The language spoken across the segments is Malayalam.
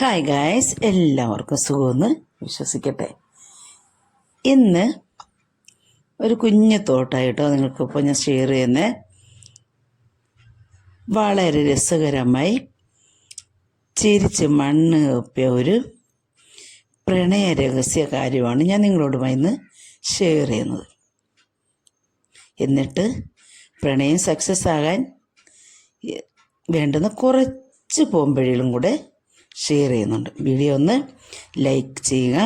ഹായ് ഗായ്സ് എല്ലാവർക്കും സുഖമെന്ന് വിശ്വസിക്കട്ടെ. ഇന്ന് ഒരു കുഞ്ഞു തോട്ടായിട്ടോ നിങ്ങൾക്കിപ്പോൾ ഞാൻ ഷെയർ ചെയ്യുന്ന. വളരെ രസകരമായി ചിരിച്ച് മണ്ണ് ഒപ്പിയ ഒരു പ്രണയ രഹസ്യ കാര്യമാണ് ഞാൻ നിങ്ങളോടുമായി ഇന്ന് ഷെയർ ചെയ്യുന്നത്. എന്നിട്ട് പ്രണയം സക്സസ് ആകാൻ വേണ്ടുന്ന കുറച്ച് പോംവഴികളും കൂടെ ഷെയർ ചെയ്യുന്നുണ്ട്. വീഡിയോ ഒന്ന് ലൈക്ക് ചെയ്യുക.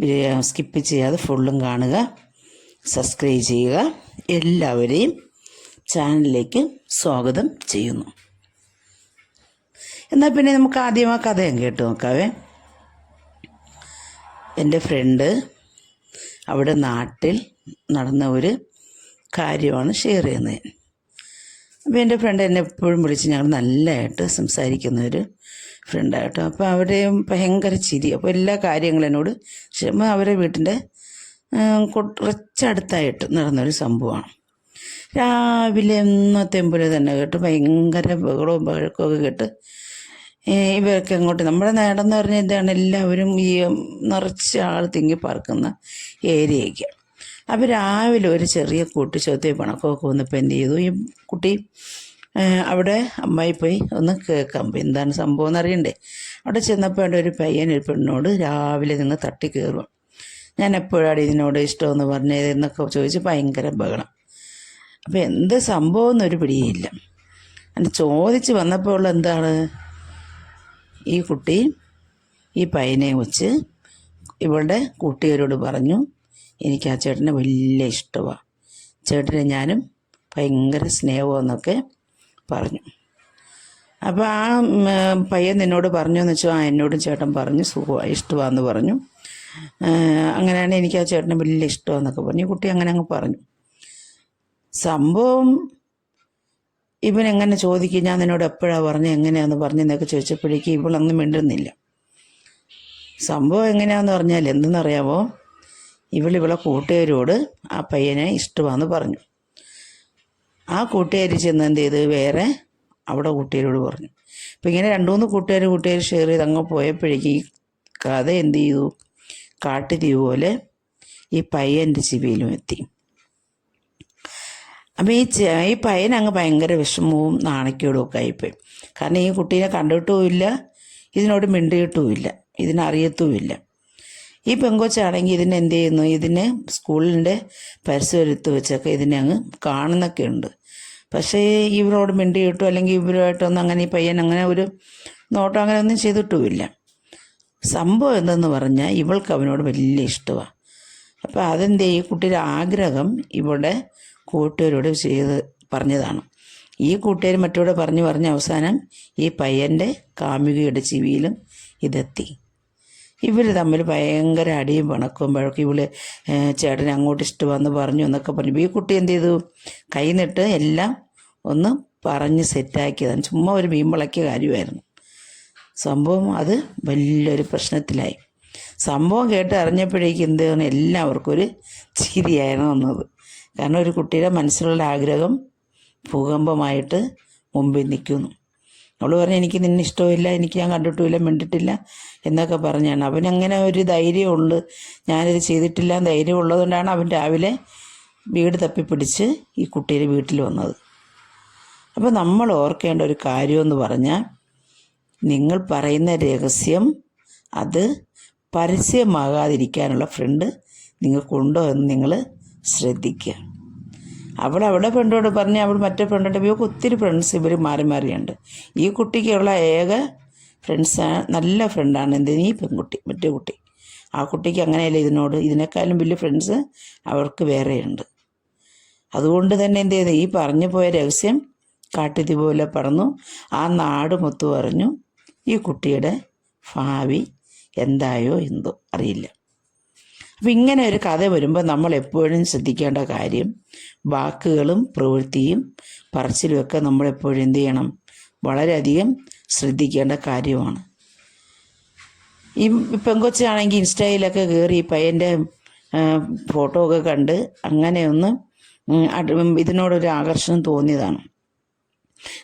വീഡിയോ സ്കിപ്പ് ചെയ്യാതെ ഫുള്ളും കാണുക. സബ്സ്ക്രൈബ് ചെയ്യുക. എല്ലാവരെയും ചാനലിലേക്ക് സ്വാഗതം ചെയ്യുന്നു. എന്നാൽ പിന്നെ നമുക്ക് ആദ്യം ആ കഥയും കേട്ട് നോക്കാവേ. എന്റെ ഫ്രണ്ട് അവിടെ നാട്ടിൽ നടന്ന ഒരു കാര്യമാണ് ഷെയർ ചെയ്യുന്നത്. അപ്പോൾ എന്റെ ഫ്രണ്ട് എന്നെ എപ്പോഴും വിളിച്ച് ഞങ്ങൾ നല്ലതായിട്ട് സംസാരിക്കുന്ന ഒരു ഫ്രണ്ടായിട്ടോ അപ്പോൾ അവരെയും ഭയങ്കര ചിരി. അപ്പോൾ എല്ലാ കാര്യങ്ങളും എന്നോട് ക്ഷമ അവരെ വീട്ടിന്റെ കുറച്ചടുത്തായിട്ട് നടന്നൊരു സംഭവമാണ്. രാവിലെ എന്നത്തെ പോലെ തന്നെ കേട്ട് ഭയങ്കര ബഹളവും വഴക്കമൊക്കെ കേട്ട് ഇവരൊക്കെ അങ്ങോട്ട് നമ്മുടെ നേടെന്ന് പറഞ്ഞ ഇതാണ് എല്ലാവരും ഈ നിറച്ച ആൾ തിങ്ങി പാർക്കുന്ന ഏരിയയ്ക്ക്. അപ്പോൾ രാവിലെ ഒരു ചെറിയ കൂട്ടിച്ചോത്തി ചോദ്യം പണക്കമൊക്കെ വന്നപ്പോൾ എന്ത് ചെയ്തു? ഈ കുട്ടി അവിടെ അമ്മായി പോയി ഒന്ന് കേൾക്കാം. എന്താണ് സംഭവം എന്നറിയണ്ടേ? അവിടെ ചെന്നപ്പോൾ ഒരു പയ്യൻ ഒരു പെണ്ണോട് രാവിലെ നിന്ന് തട്ടി കയറും ഞാൻ എപ്പോഴാണ് ഇതിനോട് ഇഷ്ടമെന്ന് പറഞ്ഞത് എന്നൊക്കെ ചോദിച്ച് ഭയങ്കര ബഹളം. അപ്പോൾ എന്ത് സംഭവം എന്നൊരു പിടിയില്ല അങ്ങനെ ചോദിച്ച് വന്നപ്പോൾ എന്താണ്? ഈ കുട്ടി ഈ പയ്യനെ വെച്ച് ഇവളുടെ കൂട്ടുകാരോട് പറഞ്ഞു എനിക്ക് ആ ചേട്ടനെ വലിയ ഇഷ്ടമാണ് ചേട്ടനെ ഞാനും ഭയങ്കര സ്നേഹമെന്നൊക്കെ പറഞ്ഞു. അപ്പോൾ ആ പയ്യൻ നിന്നോട് പറഞ്ഞു എന്ന് വെച്ചാൽ ആ എന്നോടും ചേട്ടൻ പറഞ്ഞു സുഖമാണ് ഇഷ്ടമാണെന്ന് പറഞ്ഞു. അങ്ങനെയാണ് എനിക്ക് ആ ചേട്ടനെ വലിയ ഇഷ്ടമാണെന്നൊക്കെ പറഞ്ഞു. കുട്ടി അങ്ങനെ അങ്ങ് പറഞ്ഞു. സംഭവം ഇവൻ എങ്ങനെ ചോദിക്കും ഞാൻ നിന്നോട് എപ്പോഴാണ് പറഞ്ഞു എങ്ങനെയാന്ന് പറഞ്ഞെന്നൊക്കെ ചോദിച്ചപ്പോഴേക്കും ഇവളൊന്നും മിണ്ടുന്നില്ല. സംഭവം എങ്ങനെയാന്ന് പറഞ്ഞാൽ എന്തെന്നറിയാമോ ഇവൾ ഇവളെ കൂട്ടുകാരോട് ആ പയ്യനെ ഇഷ്ടമാണെന്ന് പറഞ്ഞു. ആ കൂട്ടുകാരി ചെന്ന് എന്ത് ചെയ്ത്? വേറെ അവിടെ കൂട്ടുകാരോട് പറഞ്ഞു. അപ്പം ഇങ്ങനെ രണ്ടു മൂന്ന് കൂട്ടുകാർ കൂട്ടുകാർ ഷെയർ ചെയ്ത് അങ്ങ് പോയപ്പോഴേക്കും ഈ കഥ എന്ത് ചെയ്തു? കാട്ടുതീ പോലെ ഈ പയ്യന്റെ ചിവിയിലും എത്തി. അപ്പം ഈ ഈ പയ്യൻ അങ്ങ് ഭയങ്കര വിഷമവും നാണക്കേടും ഒക്കെ ആയിപ്പോയി. കാരണം ഈ കുട്ടീനെ കണ്ടിട്ടുമില്ല ഇതിനോട് മിണ്ടിയിട്ടുമില്ല ഇതിനറിയത്തുമില്ല. ഈ പെങ്കൊച്ചാണെങ്കിൽ ഇതിനെ എന്ത് ചെയ്യുന്നു? ഇതിനെ സ്കൂളിന്റെ പരിസരത്ത് വെച്ചൊക്കെ ഇതിനെ അങ്ങ് കാണുന്നൊക്കെ ഉണ്ട്. പക്ഷേ ഇവരോട് മിണ്ടി കിട്ടും അല്ലെങ്കിൽ ഇവരുമായിട്ടൊന്നും അങ്ങനെ ഈ പയ്യൻ അങ്ങനെ ഒരു നോട്ടം അങ്ങനെ ഒന്നും ചെയ്തിട്ടുമില്ല. സംഭവം എന്തെന്ന് പറഞ്ഞാൽ ഇവൾക്ക് അവനോട് വലിയ ഇഷ്ടമാണ് അപ്പോൾ അതെന്ത്? ഈ കുട്ടിയുടെ ആഗ്രഹം ഇവിടെ കൂട്ടുകാരോട് ചെയ്ത് പറഞ്ഞതാണ്. ഈ കൂട്ടുകാർ മറ്റോടെ പറഞ്ഞു പറഞ്ഞ് അവസാനം ഈ പയ്യന്റെ കാമുകിയുടെ ചെവിയിലും ഇതെത്തി. ഇവർ തമ്മിൽ ഭയങ്കര അടിയും പിണക്കുമ്പോഴൊക്കെ ഇവൾ ചേട്ടൻ അങ്ങോട്ട് ഇഷ്ടമാന്ന് പറഞ്ഞു എന്നൊക്കെ പറഞ്ഞു. ഈ കുട്ടി എന്ത് ചെയ്തു? കൈനിട്ട് എല്ലാം ഒന്ന് പറഞ്ഞ് സെറ്റാക്കിയതാണ് ചുമ്മാ ഒരു മീൻവിളക്കിയ കാര്യമായിരുന്നു. സംഭവം അത് വലിയൊരു പ്രശ്നത്തിലായി. സംഭവം കേട്ട് അറിഞ്ഞപ്പോഴേക്കും എന്താണ് എല്ലാവർക്കും ഒരു ചിരിയായിരുന്നു വന്നത്. കാരണം ഒരു കുട്ടിയുടെ മനസ്സിലുള്ള ആഗ്രഹം ഭൂകമ്പമായിട്ട് മുമ്പിൽ നിൽക്കുന്നു. അവൾ പറഞ്ഞു എനിക്ക് നിന്നെ ഇഷ്ടമില്ല എനിക്ക് ഞാൻ കണ്ടിട്ടില്ല മിണ്ടിട്ടില്ല എന്നൊക്കെ പറഞ്ഞാണ്. അവനങ്ങനെ ഒരു ധൈര്യമുള്ള ഞാനിത് ചെയ്തിട്ടില്ല ധൈര്യം ഉള്ളതുകൊണ്ടാണ് അവൻ രാവിലെ വീട് തപ്പിപ്പിടിച്ച് ഈ കുട്ടിയുടെ വീട്ടിൽ വന്നത്. അപ്പോൾ നമ്മൾ ഓർക്കേണ്ട ഒരു കാര്യമെന്ന് പറഞ്ഞാൽ നിങ്ങൾ പറയുന്ന രഹസ്യം അത് പരസ്യമാകാതിരിക്കാനുള്ള ഫ്രണ്ട് നിങ്ങൾക്കുണ്ടോ എന്ന് നിങ്ങൾ ശ്രദ്ധിക്കുക. അവൾ അവിടെ ഫ്രണ്ടോട് പറഞ്ഞ് അവൾ മറ്റേ ഫ്രണ്ടോട് ഇവർക്ക് ഒത്തിരി ഫ്രണ്ട്സ് ഇവർ മാറി മാറിയുണ്ട്. ഈ കുട്ടിക്കുള്ള ഏക ഫ്രണ്ട്സ് നല്ല ഫ്രണ്ടാണ് എന്തിന് ഈ പെൺകുട്ടി മറ്റേ കുട്ടി. ആ കുട്ടിക്ക് അങ്ങനെയല്ല ഇതിനോട്? ഇതിനേക്കാളും വലിയ ഫ്രണ്ട്സ് അവർക്ക് വേറെയുണ്ട്. അതുകൊണ്ട് തന്നെ എന്ത് ചെയ്ത്? ഈ പറഞ്ഞു പോയ രഹസ്യം കാട്ടുതീ പോലെ പറന്നു. ആ നാട് മൊത്തം അറിഞ്ഞു. ഈ കുട്ടിയുടെ ഭാവി എന്തായോ എന്തോ അറിയില്ല. അപ്പം ഇങ്ങനെ ഒരു കഥ വരുമ്പോൾ നമ്മൾ എപ്പോഴും ശ്രദ്ധിക്കേണ്ട കാര്യം വാക്കുകളും പ്രവൃത്തിയും പറച്ചിലുമൊക്കെ നമ്മൾ എപ്പോഴും എന്ത് ചെയ്യണം? വളരെയധികം ശ്രദ്ധിക്കേണ്ട കാര്യമാണ്. ഈ പെങ്കൊച്ചാണെങ്കിൽ ഇൻസ്റ്റയിലൊക്കെ കയറി പയ്യന്റെ ഫോട്ടോ ഒക്കെ കണ്ട് അങ്ങനെ ഒന്ന് ഇതിനോടൊരു ആകർഷണം തോന്നിയതാണ്.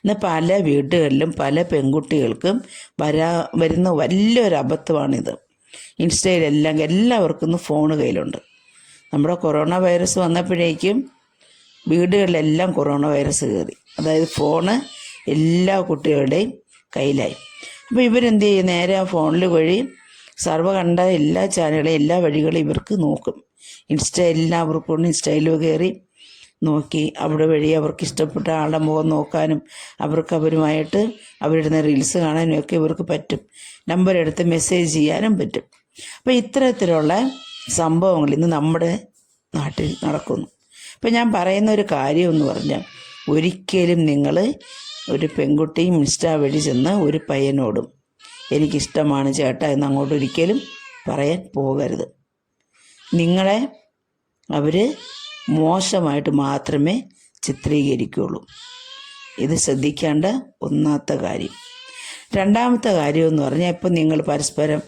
ഇന്ന് പല വീടുകളിലും പല പെൺകുട്ടികൾക്കും വരാ വരുന്ന വലിയൊരു അബദ്ധമാണിത്. ഇൻസ്റ്റയിലെല്ലാം എല്ലാവർക്കും ഇന്ന് ഫോണ് കയ്യിലുണ്ട്. നമ്മുടെ കൊറോണ വൈറസ് വന്നപ്പോഴേക്കും വീടുകളിലെല്ലാം കൊറോണ വൈറസ് കയറി അതായത് ഫോണ് എല്ലാ കുട്ടികളുടെയും കയ്യിലായി. അപ്പോൾ ഇവരെന്ത് ചെയ്യും? നേരെ ആ ഫോണിൽ വഴി സർവ കണ്ട എല്ലാ ചാനലുകളും എല്ലാ വഴികളും ഇവർക്ക് നോക്കും. ഇൻസ്റ്റ എല്ലാവർക്കും ഇൻസ്റ്റയിൽ കയറി നോക്കി. അവിടെ വഴി അവർക്ക് ഇഷ്ടപ്പെട്ട ആളുടെ മുഖം നോക്കാനും അവർക്ക് അവരുമായിട്ട് അവരിടുന്ന റീൽസ് കാണാനും ഒക്കെ ഇവർക്ക് പറ്റും. നമ്പർ എടുത്ത് മെസ്സേജ് ചെയ്യാനും പറ്റും. അപ്പോൾ ഇത്തരത്തിലുള്ള സംഭവങ്ങൾ ഇന്ന് നമ്മുടെ നാട്ടിൽ നടക്കുന്നു. അപ്പം ഞാൻ പറയുന്ന ഒരു കാര്യം എന്ന് പറഞ്ഞാൽ ഒരിക്കലും നിങ്ങൾ ഒരു പെൺകുട്ടിയും ഇൻസ്റ്റാ വഴി ചെന്ന് ഒരു പയ്യനോടും എനിക്കിഷ്ടമാണ് ചേട്ടാ എന്ന് അങ്ങോട്ട് ഒരിക്കലും പറയാൻ പോകരുത്. നിങ്ങളെ അവർ മോശമായിട്ട് മാത്രമേ ചിത്രീകരിക്കുകയുള്ളൂ ഇത് ശ്രദ്ധിക്കേണ്ട ഒന്നാത്ത കാര്യം. രണ്ടാമത്തെ കാര്യം എന്ന് പറഞ്ഞാൽ ഇപ്പം നിങ്ങൾ പരസ്പരം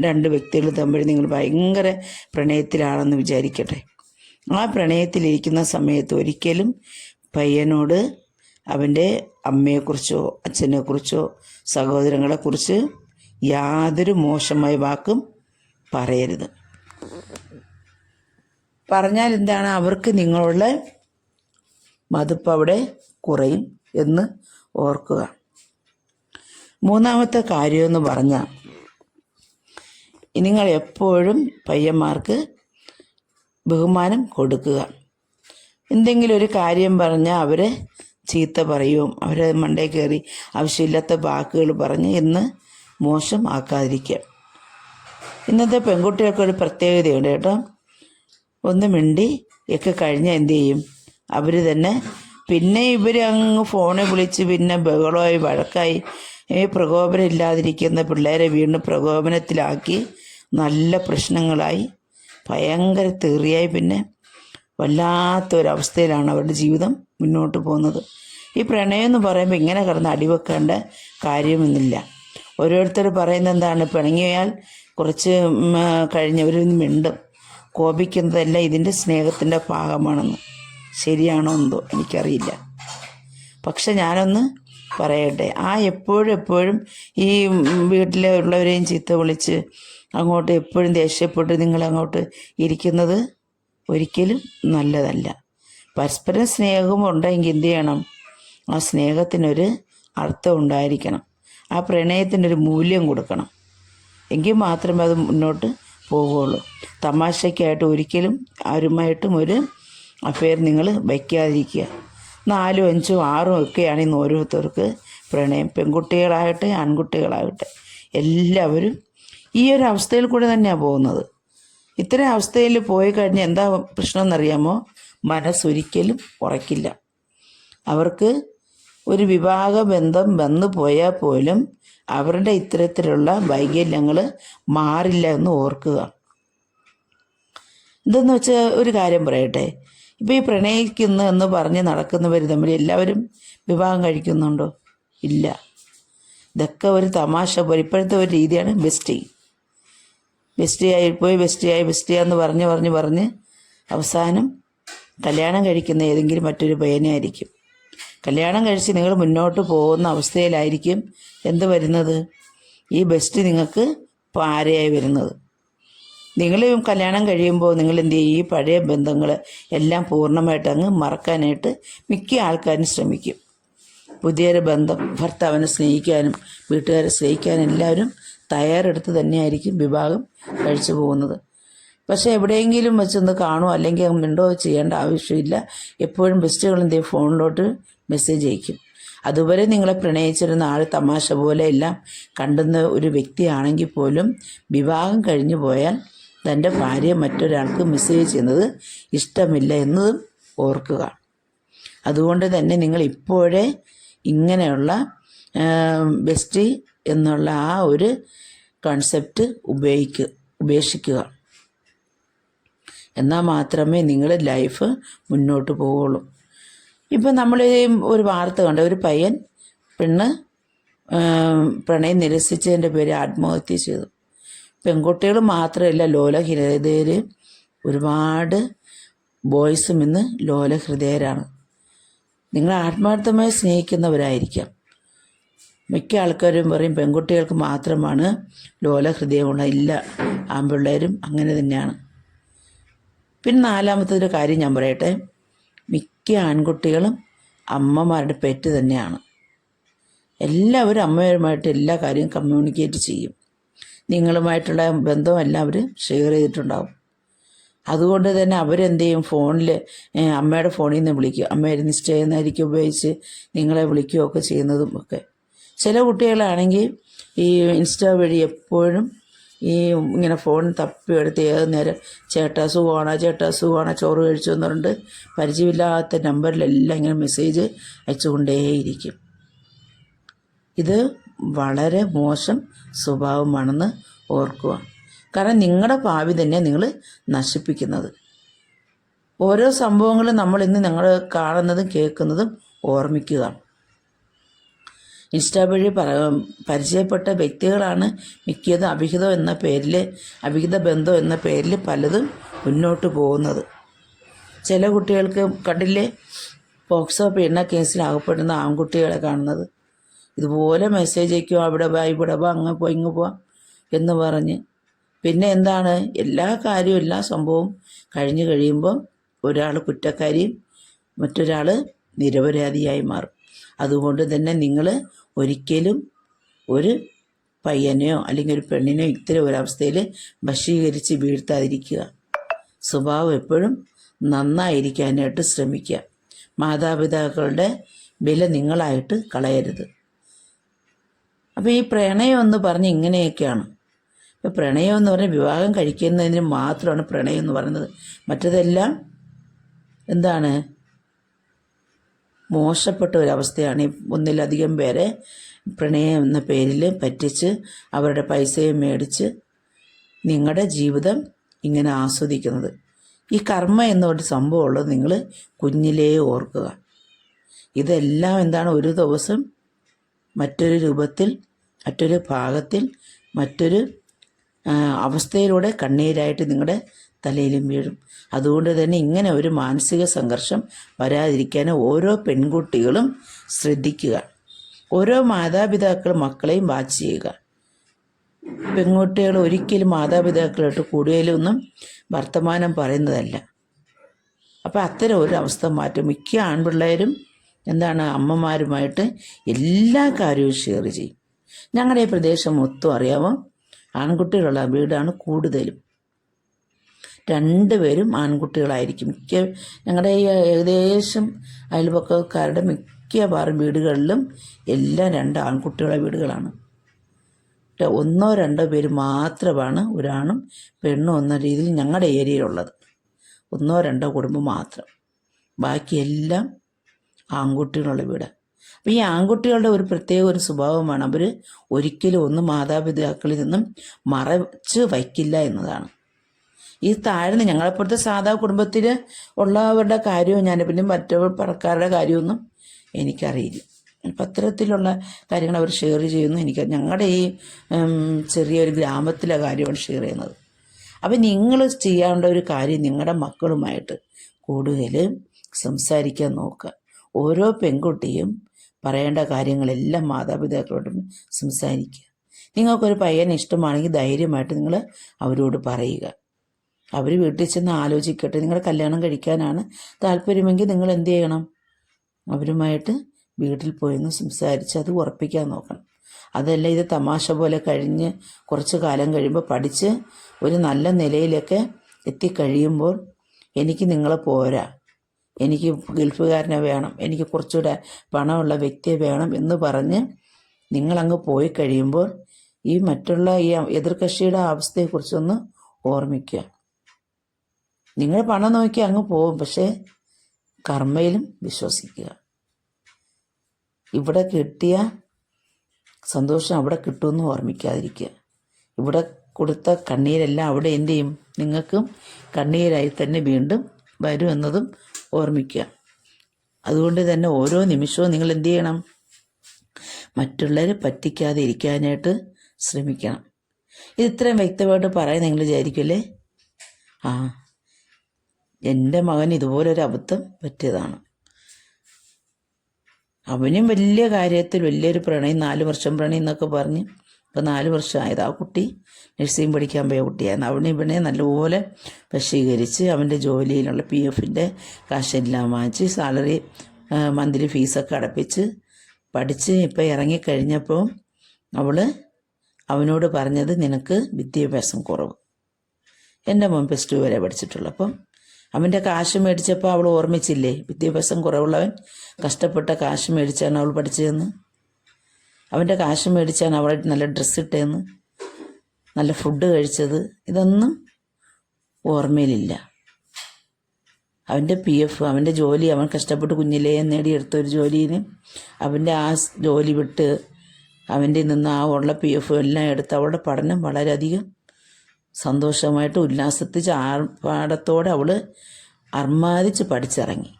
രണ്ട് വ്യക്തികൾ തമ്മിൽ നിങ്ങൾ ഭയങ്കര പ്രണയത്തിലാണെന്ന് വിചാരിക്കട്ടെ. ആ പ്രണയത്തിലിരിക്കുന്ന സമയത്ത് ഒരിക്കലും പയ്യനോട് അവന്റെ അമ്മയെക്കുറിച്ചോ അച്ഛനെക്കുറിച്ചോ സഹോദരങ്ങളെക്കുറിച്ച് യാതൊരു മോശമായ വാക്കും പറയരുത്. പറഞ്ഞാൽ എന്താണ്? അവർക്ക് നിങ്ങളുള്ള മതിപ്പ് അവിടെ കുറയും എന്ന് ഓർക്കുക. മൂന്നാമത്തെ കാര്യമെന്ന് പറഞ്ഞാൽ നിങ്ങൾ എപ്പോഴും പയ്യന്മാർക്ക് ബഹുമാനം കൊടുക്കുക. എന്തെങ്കിലും ഒരു കാര്യം പറഞ്ഞാൽ അവരെ ചീത്ത പറയും അവരെ മണ്ടേ കയറി ആവശ്യമില്ലാത്ത വാക്കുകൾ പറഞ്ഞ് ഇന്ന് മോശം ആക്കാതിരിക്കുക. ഇന്നത്തെ പെൺകുട്ടികൾക്ക് ഒരു പ്രത്യേകതയുണ്ട് കേട്ടോ. ഒന്ന് മിണ്ടി ഒക്കെ കഴിഞ്ഞാൽ എന്തു ചെയ്യും? അവർ തന്നെ പിന്നെ ഇവർ അങ്ങ് ഫോണിൽ വിളിച്ച് പിന്നെ ബഹളമായി വഴക്കായി ഈ പ്രകോപനം ഇല്ലാതിരിക്കുന്ന പിള്ളേരെ വീണ്ടും പ്രകോപനത്തിലാക്കി നല്ല പ്രശ്നങ്ങളായി ഭയങ്കര തീറിയായി പിന്നെ വല്ലാത്തൊരവസ്ഥയിലാണ് അവരുടെ ജീവിതം മുന്നോട്ട് പോകുന്നത്. ഈ പ്രണയം എന്ന് പറയുമ്പോൾ ഇങ്ങനെ കിടന്ന് അടിവെക്കേണ്ട കാര്യമൊന്നുമില്ല. ഓരോരുത്തർ പറയുന്നത് എന്താണ്? പിണങ്ങിയാൽ കുറച്ച് കഴിഞ്ഞവരിൽ കഴിഞ്ഞവർ മിണ്ടും. കോപിക്കുന്നതെല്ലാം ഇതിന്റെ സ്നേഹത്തിന്റെ ഭാഗമാണെന്ന്. ശരിയാണോ എന്തോ എനിക്കറിയില്ല. പക്ഷെ ഞാനൊന്ന് പറയട്ടെ. ആ എപ്പോഴും എപ്പോഴും ഈ വീട്ടിലെ ഉള്ളവരെയും ചീത്ത വിളിച്ച് അങ്ങോട്ട് എപ്പോഴും ദേഷ്യപ്പെട്ട് നിങ്ങൾ അങ്ങോട്ട് ഇരിക്കുന്നത് ഒരിക്കലും നല്ലതല്ല. പരസ്പരം സ്നേഹവും ഉണ്ടെങ്കിൽ എന്ത് ചെയ്യണം? ആ സ്നേഹത്തിനൊരു അർത്ഥം ഉണ്ടായിരിക്കണം. ആ പ്രണയത്തിനൊരു മൂല്യം കൊടുക്കണം. എങ്കിൽ മാത്രമേ അത് മുന്നോട്ട് പോവുകയുള്ളൂ. തമാശയ്ക്കായിട്ട് ഒരിക്കലും ആരുമായിട്ടും ഒരു അഫെയർ നിങ്ങൾ വയ്ക്കാതിരിക്കുക. നാലും അഞ്ചും ആറും ഒക്കെയാണ് ഇന്ന് ഓരോരുത്തർക്ക് പ്രണയം. പെൺകുട്ടികളാകട്ടെ ആൺകുട്ടികളാകട്ടെ. എല്ലാവരും ഈ ഒരു അവസ്ഥയിൽ കൂടെ തന്നെയാണ് പോകുന്നത്. ഇത്തരം അവസ്ഥയിൽ പോയി കഴിഞ്ഞാൽ എന്താ പ്രശ്നം എന്നറിയാമോ മനസ്സൊരിക്കലും ഉറക്കില്ല. അവർക്ക് ഒരു വിവാഹ ബന്ധം വന്നു പോയാൽ പോലും അവരുടെ ഇത്തരത്തിലുള്ള വൈകല്യങ്ങൾ മാറില്ല എന്ന് ഓർക്കുക. എന്തെന്ന് വെച്ചാൽ ഒരു കാര്യം പറയട്ടെ. ഇപ്പം ഈ പ്രണയിക്കുന്നു എന്ന് പറഞ്ഞ് നടക്കുന്നവർ തമ്മിൽ എല്ലാവരും വിവാഹം കഴിക്കുന്നുണ്ടോ? ഇല്ല. ഇതൊക്കെ ഒരു തമാശ പോലെ. ഇപ്പോഴത്തെ ഒരു രീതിയാണ് ബെസ്റ്റി. ബെസ്റ്റിയായി പോയി ബെസ്റ്റിയായി ബെസ്റ്റിയാന്ന് പറഞ്ഞ് പറഞ്ഞ് പറഞ്ഞ് അവസാനം കല്യാണം കഴിക്കുന്ന ഏതെങ്കിലും മറ്റൊരു പയ്യനെ ആയിരിക്കും കല്യാണം കഴിച്ച് നിങ്ങൾ മുന്നോട്ട് പോകുന്ന അവസ്ഥയിലായിരിക്കും എന്ത് വരുന്നത്? ഈ ബെസ്റ്റ് നിങ്ങൾക്ക് പാരയായി വരുന്നത്. നിങ്ങൾ കല്യാണം കഴിയുമ്പോൾ നിങ്ങൾ എന്ത് ചെയ്യും? ഈ പഴയ ബന്ധങ്ങൾ എല്ലാം പൂർണമായിട്ട് അങ്ങ് മറക്കാനായിട്ട് മിക്ക ആൾക്കാരും ശ്രമിക്കും. പുതിയൊരു ബന്ധം ഭർത്താവിനെ സ്നേഹിക്കാനും വീട്ടുകാരെ സ്നേഹിക്കാനും എല്ലാവരും തയ്യാറെടുത്ത് തന്നെയായിരിക്കും വിവാഹം കഴിച്ചു പോകുന്നത്. പക്ഷേ എവിടെയെങ്കിലും വെച്ചൊന്ന് കാണുമോ അല്ലെങ്കിൽ മിണ്ടോ? ചെയ്യേണ്ട ആവശ്യമില്ല. എപ്പോഴും ബെസ്റ്റുകൾ എന്ത് ചെയ്യും? ഫോണിലോട്ട് മെസ്സേജ് അയക്കും. അതുവരെ നിങ്ങളെ പ്രണയിച്ചിരുന്ന ആൾ തമാശ പോലെ എല്ലാം കണ്ടുന്ന ഒരു വ്യക്തിയാണെങ്കിൽ പോലും വിവാഹം കഴിഞ്ഞു പോയാൽ തന്റെ ഭാര്യ മറ്റൊരാൾക്ക് മെസ്സേജ് ചെയ്യുന്നത് ഇഷ്ടമില്ല എന്നതും ഓർക്കുക. അതുകൊണ്ട് തന്നെ നിങ്ങൾ ഇപ്പോഴേ ഇങ്ങനെയുള്ള ബെസ്റ്റ് എന്നുള്ള ആ ഒരു കൺസെപ്റ്റ് ഉപയോഗിക്കുക ഉപേക്ഷിക്കുക. എന്നാൽ മാത്രമേ നിങ്ങളുടെ ലൈഫ് മുന്നോട്ട് പോവുള്ളൂ. ഇപ്പം നമ്മൾ ഒരു വാർത്ത കണ്ട ഒരു പയ്യൻ പെണ്ണ് പ്രണയം നിരസിച്ചതിന്റെ പേര് ആത്മഹത്യ ചെയ്തു. പെൺകുട്ടികൾ മാത്രമല്ല ലോലഹൃദയർ ഒരുപാട് ബോയ്സും ഇന്ന് ലോലഹൃദയരാണ് നിങ്ങൾ ആത്മാർത്ഥമായി സ്നേഹിക്കുന്നവരായിരിക്കാം. മിക്ക ആൾക്കാരും പറയും പെൺകുട്ടികൾക്ക് മാത്രമാണ് ലോല ഹൃദയമുള്ള ഇല്ല ആൺപിള്ളേരും അങ്ങനെ തന്നെയാണ്. പിന്നെ നാലാമത്തെ ഒരു കാര്യം ഞാൻ പറയട്ടെ. മിക്ക ആൺകുട്ടികളും അമ്മമാരുടെ പെറ്റ് തന്നെയാണ്. എല്ലാവരും അമ്മയുമായിട്ട് എല്ലാ കാര്യവും കമ്മ്യൂണിക്കേറ്റ് ചെയ്യും. നിങ്ങളുമായിട്ടുള്ള ബന്ധം എല്ലാവരും ഷെയർ ചെയ്തിട്ടുണ്ടാവും. അതുകൊണ്ട് തന്നെ അവരെന്ത് ചെയ്യും ഫോണിൽ അമ്മയുടെ ഫോണിൽ നിന്ന് വിളിക്കും. അമ്മ നിശ്ചയ ചെയ്യുന്നതായിരിക്കും ഉപയോഗിച്ച് നിങ്ങളെ വിളിക്കുകയൊക്കെ ചെയ്യുന്നതും ഒക്കെ. ചില കുട്ടികളാണെങ്കിൽ ഈ ഇൻസ്റ്റാ വഴി എപ്പോഴും ഈ ഇങ്ങനെ ഫോൺ തപ്പി തപ്പിയെടുത്ത് ഏത് നേരം ചേട്ടാ സുഖമാണോ ചേട്ടാ സുഖമാണോ ചോറ് കഴിച്ചു എന്ന് പറഞ്ഞിട്ട് പരിചയമില്ലാത്ത നമ്പറിലെല്ലാം ഇങ്ങനെ മെസ്സേജ് അയച്ചുകൊണ്ടേയിരിക്കും. ഇത് വളരെ മോശം സ്വഭാവമാണെന്ന് ഓർക്കുക. കാരണം നിങ്ങളുടെ ഭാവി തന്നെ നിങ്ങൾ നശിപ്പിക്കുന്നത്. ഓരോ സംഭവങ്ങളും നമ്മൾ ഇന്ന് നിങ്ങൾ കാണുന്നതും കേൾക്കുന്നതും ഓർമ്മിക്കുക. ഇൻസ്റ്റാ വഴി പരിചയപ്പെട്ട വ്യക്തികളാണ് മിക്കതും അഭിഹിതം എന്ന പേരിൽ അഭിഹിത ബന്ധം എന്ന പേരിൽ പലതും മുന്നോട്ട് പോകുന്നത്. ചില കുട്ടികൾക്ക് കണ്ടില്ലേ പോക്സോ പീഡന കേസിൽ അകപ്പെടുന്ന ആൺകുട്ടികളെ കാണുന്നത്? ഇതുപോലെ മെസ്സേജ് അയക്കും അവിടെ വാ ഇവിടെ വാ അങ്ങ് പോ ഇങ്ങ് പോവാം എന്ന് പറഞ്ഞ്. പിന്നെ എന്താണ്? എല്ലാ കാര്യവും എല്ലാ സംഭവവും കഴിഞ്ഞു കഴിയുമ്പോൾ ഒരാൾ കുറ്റക്കാരിയും മറ്റൊരാൾ നിരപരാധിയായി മാറും. അതുകൊണ്ട് തന്നെ നിങ്ങൾ ഒരിക്കലും ഒരു പയ്യനെയോ അല്ലെങ്കിൽ ഒരു പെണ്ണിനെയോ ഇത്തരം ഒരവസ്ഥയിൽ വശീകരിച്ച് വീഴ്ത്താതിരിക്കുക. സ്വഭാവം എപ്പോഴും നന്നായിരിക്കാനായിട്ട് ശ്രമിക്കുക. മാതാപിതാക്കളുടെ വില നിങ്ങളായിട്ട് കളയരുത്. അപ്പോൾ ഈ പ്രണയം എന്ന് പറഞ്ഞ് ഇങ്ങനെയൊക്കെയാണ്. ഇപ്പോൾ പ്രണയം എന്ന് പറഞ്ഞാൽ വിവാഹം കഴിക്കുന്നതിന് മാത്രമാണ് പ്രണയം എന്ന് പറയുന്നത്. മറ്റതെല്ലാം എന്താണ്? മോശപ്പെട്ട ഒരവസ്ഥയാണ്. ഈ ഒന്നിലധികം പേരെ പ്രണയം എന്ന പേരിൽ പറ്റിച്ച് അവരുടെ പൈസയും മേടിച്ച് നിങ്ങളുടെ ജീവിതം ഇങ്ങനെ ആസ്വദിക്കുന്നത്. ഈ കർമ്മ എന്നൊരു സംഭവമുള്ളത് നിങ്ങൾ കുഞ്ഞിലേ ഓർക്കുക. ഇതെല്ലാം എന്താണ്? ഒരു ദിവസം മറ്റൊരു രൂപത്തിൽ മറ്റൊരു ഭാഗത്തിൽ മറ്റൊരു അവസ്ഥയിലൂടെ കണ്ണീരായിട്ട് നിങ്ങളുടെ തലയിലും വീഴും. അതുകൊണ്ട് തന്നെ ഇങ്ങനെ ഒരു മാനസിക സംഘർഷം വരാതിരിക്കാൻ ഓരോ പെൺകുട്ടികളും ശ്രദ്ധിക്കുക. ഓരോ മാതാപിതാക്കളും മക്കളെയും വാച്ച് ചെയ്യുക. പെൺകുട്ടികൾ ഒരിക്കലും മാതാപിതാക്കളായിട്ട് കൂടുതലൊന്നും വർത്തമാനം പറയുന്നതല്ല. അപ്പോൾ അത്തരം ഒരു അവസ്ഥ മാറ്റും മിക്ക ആൺപിള്ളേരും എന്താണ് അമ്മമാരുമായിട്ട് എല്ലാ കാര്യവും ഷെയർ ചെയ്യും. ഞങ്ങളുടെ ഈ പ്രദേശം മൊത്തം അറിയാമോ ആൺകുട്ടികളുള്ള വീടാണ് കൂടുതലും. രണ്ടുപേരും ആൺകുട്ടികളായിരിക്കും. മിക്ക ഞങ്ങളുടെ ഈ ഏകദേശം അയൽപക്കക്കാരുടെ മിക്കവാറും വീടുകളിലും എല്ലാം രണ്ട് ആൺകുട്ടികളുടെ വീടുകളാണ്. ഒന്നോ രണ്ടോ പേര് മാത്രമാണ് ഒരാണും പെണ്ണും എന്ന രീതിയിൽ ഞങ്ങളുടെ ഏരിയയിലുള്ളത്. ഒന്നോ രണ്ടോ കുടുംബം മാത്രം. ബാക്കിയെല്ലാം ആൺകുട്ടികളുള്ള വീട്. അപ്പം ഈ ആൺകുട്ടികളുടെ ഒരു പ്രത്യേക ഒരു സ്വഭാവമാണ്. അവർ ഒരിക്കലും ഒന്നും മാതാപിതാക്കളിൽ നിന്നും മറച്ച് വയ്ക്കില്ല എന്നതാണ്. ഈ താഴ്ന്ന ഞങ്ങളെപ്പോഴത്തെ സാധാ കുടുംബത്തിൽ ഉള്ളവരുടെ കാര്യവും ഞാൻ പിന്നെ മറ്റു പറക്കാരുടെ കാര്യമൊന്നും എനിക്കറിയില്ല. പത്രത്തിലുള്ള കാര്യങ്ങൾ അവർ ഷെയർ ചെയ്യുന്നു. എനിക്ക് ഞങ്ങളുടെ ഈ ചെറിയൊരു ഗ്രാമത്തിലെ കാര്യമാണ് ഷെയർ ചെയ്യുന്നത്. അപ്പം നിങ്ങൾ ചെയ്യേണ്ട ഒരു കാര്യം നിങ്ങളുടെ മക്കളുമായിട്ട് കൂടുതൽ സംസാരിക്കാൻ നോക്കുക. ഓരോ പെൺകുട്ടിയും പറയേണ്ട കാര്യങ്ങളെല്ലാം മാതാപിതാക്കളോടും സംസാരിക്കുക. നിങ്ങൾക്കൊരു പയ്യനെ ഇഷ്ടമാണെങ്കിൽ ധൈര്യമായിട്ട് നിങ്ങൾ അവരോട് പറയുക. അവർ വീട്ടിൽ ചെന്ന് ആലോചിക്കട്ടെ. നിങ്ങൾ കല്യാണം കഴിക്കാനാണ് താല്പര്യമെങ്കിൽ നിങ്ങൾ എന്ത് ചെയ്യണം? അവരുമായിട്ട് വീട്ടിൽ പോയൊന്ന് സംസാരിച്ച് അത് ഉറപ്പിക്കാൻ നോക്കണം. അതല്ല ഇത് തമാശ പോലെ കഴിഞ്ഞ് കുറച്ച് കാലം കഴിയുമ്പോൾ പഠിച്ച് ഒരു നല്ല നിലയിലൊക്കെ എത്തിക്കഴിയുമ്പോൾ എനിക്ക് നിങ്ങളെ പോരാ. എനിക്ക് ഗൾഫുകാരനെ വേണം എനിക്ക് കുറച്ചുകൂടെ പണമുള്ള വ്യക്തിയെ വേണം എന്ന് പറഞ്ഞ് നിങ്ങളങ്ങ് പോയി കഴിയുമ്പോൾ ഈ മറ്റുള്ള ഈ എതിർകക്ഷിയുടെ അവസ്ഥയെക്കുറിച്ചൊന്ന് ഓർമ്മിക്കുക. നിങ്ങൾ പണം നോക്കി അങ്ങ് പോകും പക്ഷേ കർമ്മയിലും വിശ്വസിക്കുക. ഇവിടെ കിട്ടിയ സന്തോഷം അവിടെ കിട്ടുമെന്ന് ഓർമ്മിക്കാതിരിക്കുക. ഇവിടെ കൊടുത്ത കണ്ണീരെല്ലാം അവിടെ എന്തു ചെയ്യും നിങ്ങൾക്കും കണ്ണീരായി തന്നെ വീണ്ടും വരും എന്നതും ഓർമ്മിക്കുക. അതുകൊണ്ട് തന്നെ ഓരോ നിമിഷവും നിങ്ങൾ എന്ത് ചെയ്യണം? മറ്റുള്ളവരെ പറ്റിക്കാതെ ഇരിക്കാനായിട്ട് ശ്രമിക്കണം. ഇത് ഇത്രയും വ്യക്തമായിട്ട് പറയാൻ നിങ്ങൾ വിചാരിക്കില്ലേ? ആ എന്റെ മകൻ ഇതുപോലൊരു അബദ്ധം പറ്റിയതാണ്. അവനും വലിയ കാര്യത്തിൽ വലിയൊരു പ്രണയം നാല് വർഷം പ്രണയം എന്നൊക്കെ പറഞ്ഞ് ഇപ്പം നാല് വർഷമായത് ആ കുട്ടി. നഴ്സിംഗ് പഠിക്കാൻ പോയ കുട്ടിയായിരുന്നു. അവനെ ഇവനെ നല്ലപോലെ വശീകരിച്ച് അവന്റെ ജോലിയിലുള്ള പി എഫിന്റെ കാശെല്ലാം വാങ്ങിച്ച് സാലറി മന്ത്ലി ഫീസൊക്കെ അടപ്പിച്ച് പഠിച്ച് ഇപ്പം ഇറങ്ങിക്കഴിഞ്ഞപ്പോൾ അവൾ അവനോട് പറഞ്ഞത് നിനക്ക് വിദ്യാഭ്യാസം കുറവ്. എന്റെ മോൻ പ്ലസ് ടു വരെ പഠിച്ചിട്ടുള്ളൂ. അപ്പം അവന്റെ കാശ് മേടിച്ചപ്പോൾ അവൾ ഓർമ്മിച്ചില്ലേ? വിദ്യാഭ്യാസം കുറവുള്ളവൻ കഷ്ടപ്പെട്ട കാശ് മേടിച്ചാണ് അവൾ പഠിച്ചതെന്ന്. അവന്റെ കാശ് മേടിച്ചാണ് അവൾ നല്ല ഡ്രസ്സ് ഇട്ടതെന്ന് നല്ല ഫുഡ് കഴിച്ചത്. ഇതൊന്നും ഓർമ്മയിലില്ല. അവന്റെ പി എഫ് അവന്റെ ജോലി അവൻ കഷ്ടപ്പെട്ട് കുഞ്ഞിലേ നേടിയെടുത്ത ഒരു ജോലിന് അവന്റെ ആ ജോലി വിട്ട് അവന്റെ നിന്ന് ആ ഉള്ള പി എഫ് എല്ലാം എടുത്ത് അവളുടെ പഠനം വളരെയധികം സന്തോഷമായിട്ട് ഉല്ലാസത്തിച്ച് ആർപ്പാടത്തോടെ അവൾ അർമാദിച്ച് പഠിച്ചിറങ്ങി.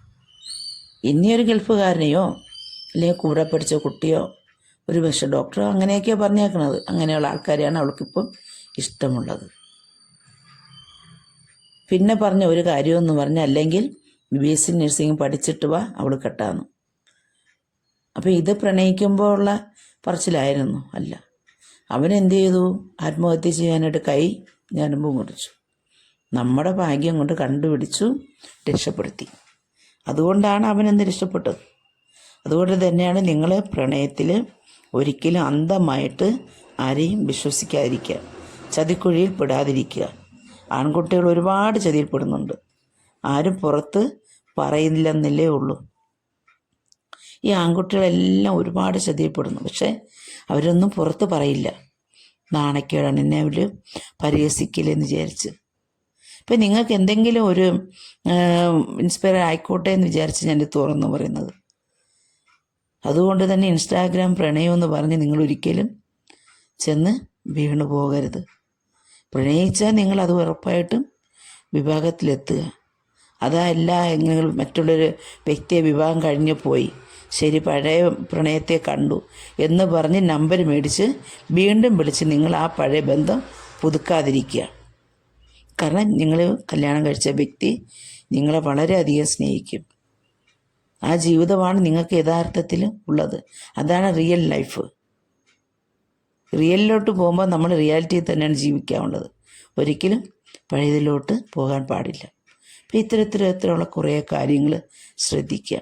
ഇനിയൊരു ഗൾഫുകാരനെയോ അല്ലെങ്കിൽ കൂടെ പഠിച്ച കുട്ടിയോ ഒരു പക്ഷേ ഡോക്ടർ അങ്ങനെയൊക്കെയാണ് പറഞ്ഞേക്കണത്. അങ്ങനെയുള്ള ആൾക്കാരെയാണ് അവൾക്കിപ്പം ഇഷ്ടമുള്ളത്. പിന്നെ പറഞ്ഞ ഒരു കാര്യമെന്ന് പറഞ്ഞാൽ അല്ലെങ്കിൽ ബി എസ് സി നഴ്സിംഗ് പഠിച്ചിട്ട് വാ അവൾ കെട്ടാന്ന്. അപ്പം ഇത് പ്രണയിക്കുമ്പോൾ ഉള്ള പറച്ചിലായിരുന്നു. അല്ല അവൻ എന്ത് ചെയ്തു? ആത്മഹത്യ ചെയ്യാനായിട്ട് കൈ ഞരമ്പ് മുറിച്ചു. നമ്മുടെ ഭാഗ്യം കൊണ്ട് കണ്ടുപിടിച്ചു രക്ഷപ്പെടുത്തി. അതുകൊണ്ടാണ് അവൻ അവനെന്ന് രക്ഷപ്പെട്ടത്. അതുകൊണ്ട് തന്നെയാണ് നിങ്ങൾ പ്രണയത്തിൽ ഒരിക്കലും അന്ധമായിട്ട് ആരെയും വിശ്വസിക്കാതിരിക്കുക. ചതിക്കുഴിയിൽ പെടാതിരിക്കുക. ആൺകുട്ടികൾ ഒരുപാട് ചതിയിൽപ്പെടുന്നുണ്ട് ആരും പുറത്ത് പറയുന്നില്ലെന്നല്ലേ ഉള്ളൂ. ഈ ആൺകുട്ടികളെല്ലാം ഒരുപാട് ചതിയിൽപ്പെടുന്നു പക്ഷേ അവരൊന്നും പുറത്ത് പറയില്ല. നാണക്കേടാണ് എന്നെ അവർ പരിഹസിക്കില്ലെന്ന് വിചാരിച്ച്. ഇപ്പം നിങ്ങൾക്ക് എന്തെങ്കിലും ഒരു ഇൻസ്പയർ ആയിക്കോട്ടെ എന്ന് വിചാരിച്ച് ഞാൻ തുറന്നു പറയുന്നത്. അതുകൊണ്ട് തന്നെ ഇൻസ്റ്റാഗ്രാം പ്രണയം എന്ന് പറഞ്ഞ് നിങ്ങൾ ഒരിക്കലും ചെന്ന് വീണു പോകരുത്. പ്രണയിച്ചാൽ നിങ്ങൾ അത് ഉറപ്പായിട്ടും വിവാഹത്തിലെത്തുക അതല്ല നിങ്ങൾ മറ്റുള്ളൊരു വ്യക്തിയെ വിവാഹം കഴിഞ്ഞ് പോയി. ശരി പഴയ പ്രണയത്തെ കണ്ടു എന്ന് പറഞ്ഞ് നമ്പർ മേടിച്ച് വീണ്ടും വിളിച്ച് നിങ്ങൾ ആ പഴയ ബന്ധം പുതുക്കാതിരിക്കുക. കാരണം നിങ്ങൾ കല്യാണം കഴിച്ച വ്യക്തി നിങ്ങളെ വളരെയധികം സ്നേഹിക്കും. ആ ജീവിതമാണ് നിങ്ങൾക്ക് യഥാർത്ഥത്തിൽ ഉള്ളത്. അതാണ് റിയൽ ലൈഫ് റിയലിലോട്ട് പോകുമ്പോൾ നമ്മൾ റിയാലിറ്റിയിൽ തന്നെയാണ് ജീവിക്കാനുള്ളത്. ഒരിക്കലും പഴയതിലോട്ട് പോകാൻ പാടില്ല. അപ്പം ഇത്തരത്തിലുള്ള കുറേ കാര്യങ്ങൾ ശ്രദ്ധിക്കുക.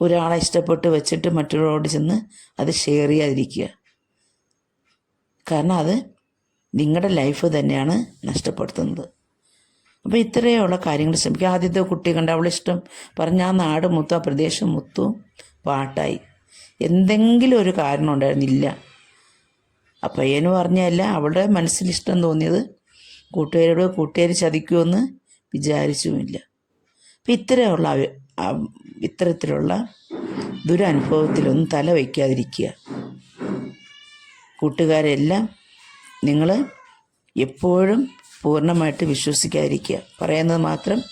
ഒരാളെ ഇഷ്ടപ്പെട്ട് വെച്ചിട്ട് മറ്റൊരാളോട് ചെന്ന് അത് ഷെയർ ചെയ്യാതിരിക്കുക. കാരണം അത് നിങ്ങളുടെ ലൈഫ് തന്നെയാണ് നഷ്ടപ്പെടുത്തുന്നത്. അപ്പോൾ ഇത്രയുള്ള കാര്യങ്ങൾ ശ്രമിക്കുക. ആദ്യത്തെ കുട്ടി കണ്ട അവളിഷ്ടം പറഞ്ഞ ആ നാട് മുത്തു ആ പ്രദേശം മുത്തു പാട്ടായി. എന്തെങ്കിലും ഒരു കാരണം ഉണ്ടായിരുന്നില്ല. ആ പയ്യന് പറഞ്ഞല്ല അവളുടെ മനസ്സിൽ ഇഷ്ടം തോന്നിയത് കൂട്ടുകാരോട് കൂട്ടുകാർ ചതിക്കുമെന്ന് വിചാരിച്ചുമില്ല. അപ്പം ഇത്തരമുള്ള ഇത്തരത്തിലുള്ള ദുരനുഭവത്തിലൊന്നും തല വയ്ക്കാതിരിക്കുക. കൂട്ടുകാരെല്ലാം നിങ്ങൾ എപ്പോഴും പൂർണമായിട്ട് വിശ്വസിക്കാതിരിക്കുക. പറയുന്നത് മാത്രം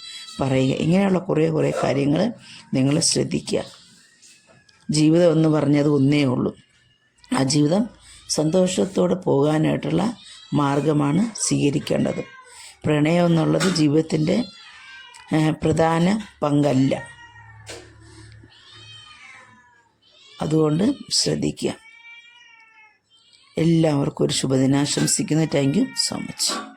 പറയുക. ഇങ്ങനെയുള്ള കുറേ കുറേ കാര്യങ്ങൾ നിങ്ങൾ ശ്രദ്ധിക്കുക. ജീവിതം എന്ന് പറഞ്ഞത് ഒന്നേ ഉള്ളൂ. ആ ജീവിതം സന്തോഷത്തോടെ പോകാനായിട്ടുള്ള മാർഗമാണ് സ്വീകരിക്കേണ്ടത്. പ്രണയം എന്നുള്ളത് ജീവിതത്തിന്റെ പ്രധാന പങ്കല്ല. അതുകൊണ്ട് ശ്രദ്ധിക്കുക. എല്ലാവർക്കും ഒരു ശുഭദിനാശംസിക്കുന്നു. Thank you so much